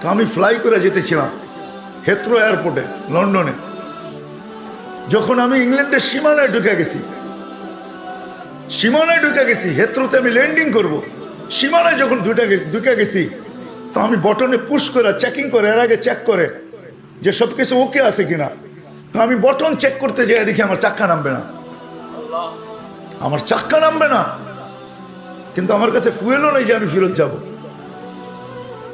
তো আমি ফ্লাই করে যেতেছিলাম হেথ্রো এয়ারপোর্টে লন্ডনে যখন আমি ইংল্যান্ডের সীমানায় ঢুকে গেছি, সীমানায় ঢুকে গেছি হেথ্রোতে আমি ল্যান্ডিং করব। সীমানায় যখন ঢুকে গেছি ঢুকে গেছি, তো আমি বটনে পুশ করে চেকিং করে, এর আগে চেক করে যে সব কিছু ওকে আছে কিনা। তো আমি বটন চেক করতে যাই, দেখি আমার চাক্কা নামবে না। আমার চাক্কা নামবে না। কিন্তু আমার কাছে ফুয়েলও নেই যে আমি ফেরত যাব।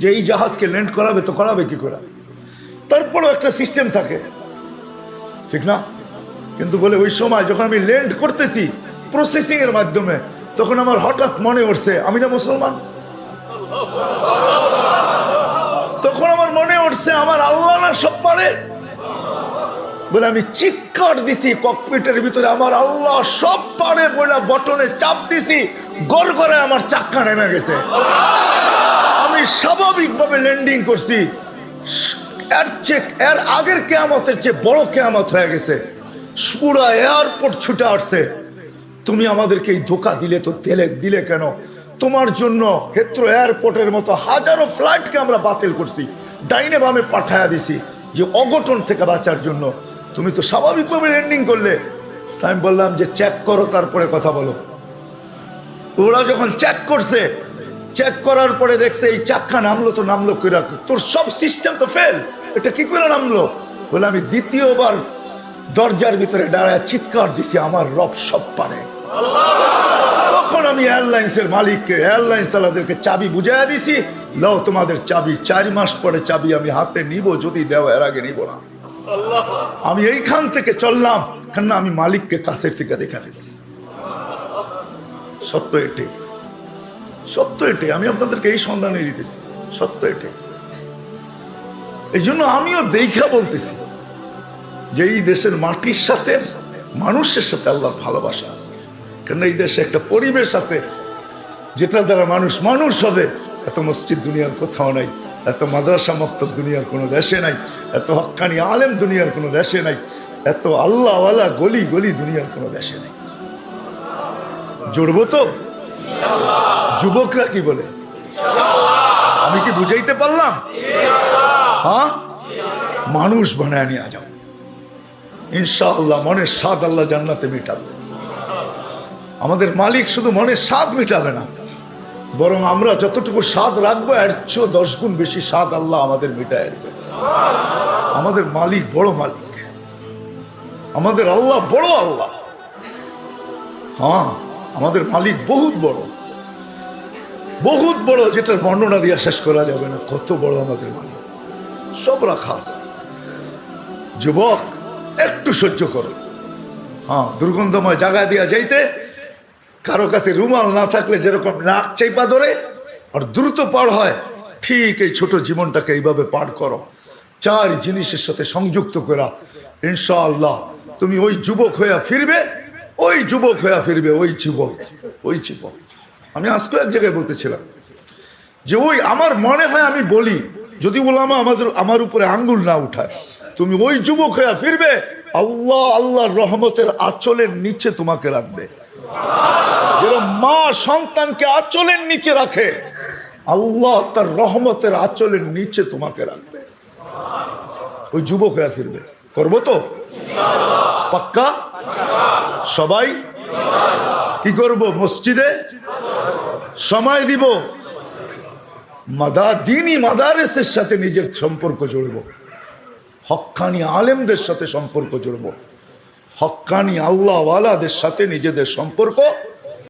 যে এই জাহাজকে ল্যান্ড করাবে তো করাবে কি করে? তারপরেও একটা সিস্টেম থাকে। ঠিক না? কিন্তু বলে ওই সময় যখন আমি ল্যান্ড করতেছি প্রসেসিং এর মাধ্যমে, তখন আমার হঠাৎ মনে উঠছে, আমি না মুসলমান? তখন আমার মনে উঠছে, আমার আল্লাহ না সব পারে? বলে আমি চিৎকার দিছি ককপিটের ভিতরে আমার আল্লাহ সব পারে বলে বটনে চাপ দিছি গড় করে আমার চাক্কা নেমে গেছে। স্বাভাবিকভাবে ল্যান্ডিং করছি। এর চেক এর আগের কেয়ামতের চেয়ে বড় কেয়ামত হয়ে গেছে। পুরা এয়ারপোর্ট ছুটে আসছে। তুমি আমাদেরকে এই ধোকা দিলে তো তেলে দিলে কেন? তোমার জন্য হেত্র এয়ারপোর্টের মতো হাজারো ফ্লাইটকে আমরা বাতিল করছি। ডাইনে বামে পাঠায়া দিছি যে অঘটন থেকে বাঁচার জন্য। তুমি তো স্বাভাবিকভাবে ল্যান্ডিং করলে। তাই আমি বললাম যে চেক করো, তারপরে কথা বলো। ওরা যখন চেক করছে চেক করার পরে দেখছে এই চাক্কা নামলো তো নামলো করে তোর সব সিস্টেম তো ফেল এটা কি করে নামলো? বলে, আমি দ্বিতীয়বার দরজার ভিতরে দাঁড়ায় চিৎকার দিছি, আমার রব সব পারে। তখন আমি এয়ারলাইন্সের মালিককে এয়ারলাইন্স চালাদেরকে চাবি বুঝাইয়া দিছি, লও তোমাদের চাবি, চার মাস পরে চাবি আমি হাতে নিব, যদি দেও এর আগে নিব না। আমি এইখান থেকে চললাম কেন আমি মালিককে কাছের থেকে দেখা ফেলছি সত্য এটি সত্য এটি আমি আপনাদেরকে এই সন্ধানে দিতেছি। সত্য এটি এই জন্য আমিও দেখা বলতেছি যে এই দেশের মাটির সাথে, মানুষের সাথে আল্লাহর ভালোবাসা আছে। কেন এই দেশে একটা পরিবেশ আছে যেটা দ্বারা মানুষ মানুষ হবে। এত মসজিদ দুনিয়ার কোথাও নাই, এত মাদ্রাসা মক্তব দুনিয়ার কোনো দেশে নাই, এত হক্কানি আলেম দুনিয়ার কোনো দেশে নাই, এত আল্লাহওয়ালা গলি গলি দুনিয়ার কোনো দেশে নাই। জড়বো তো? যুবকরা কি বলে? আমি কি বুঝাইতে পারলাম? হ্যাঁ? মানুষ বানায় নিয়ে যাও। ইনশাআল্লাহ মনের স্বাদ আল্লাহ জান্নাতে মিটাবে। আমাদের মালিক শুধু মনের স্বাদ মিটাবে না, বরং আমরা যতটুকু স্বাদ রাখব, এর চেয়েও দশ গুণ বেশি স্বাদ আল্লাহ আমাদের মিটায় দেবে। আমাদের মালিক বড় মালিক। আমাদের আল্লাহ বড় আল্লাহ। হ্যাঁ? আমাদের মালিক বহুত বড়। বহুত বড় যেটার বর্ণনা দিয়ে শেষ করা যাবে না, কত বড় আমাদের মালিক। সব রাখা যুবক, একটু সহ্য করো। হ্যাঁ দুর্গন্ধময় জায়গা দিয়া যাইতে, কারও কাছে রুমাল না থাকলে যেরকম নাক চাইপা ধরে, আর দ্রুত পার হয়, ঠিক এই ছোট জীবনটাকে এইভাবে পার করো। চার জিনিসের সাথে সংযুক্ত করা। ইনশাআল্লাহ, তুমি ওই যুবক হইয়া ফিরবে ওই যুবক হইয়া ফিরবে, ওই যুবক ওই যুবক। আমি আজকে এক জায়গায় বলতেছিলাম যে ওই আমার মনে হয় আমি বলি, যদি ওলামা আমাদের, আমার উপরে আঙ্গুল না উঠায়, তুমি ওই যুবক হইয়া ফিরবে, আল্লাহ, আল্লাহর রহমতের আঁচলের নিচে তোমাকে রাখবে। যেরকম মা সন্তানকে আঁচলের নিচে রাখে, আল্লাহ তার রহমতের আঁচলের নিচে তোমাকে রাখবে। ওই যুবক হয়ে ফিরবে। করব তো? পাক্কা? সবাই কি করব? মসজিদে সময় দিব। মাদা দিনই মাদারেসের সাথে নিজের সম্পর্ক জুড়ব। হক্কানি আলেমদের সাথে সম্পর্ক জুড়ব। হক্কানি আল্লাহওয়ালাদের সাথে নিজেদের সম্পর্ক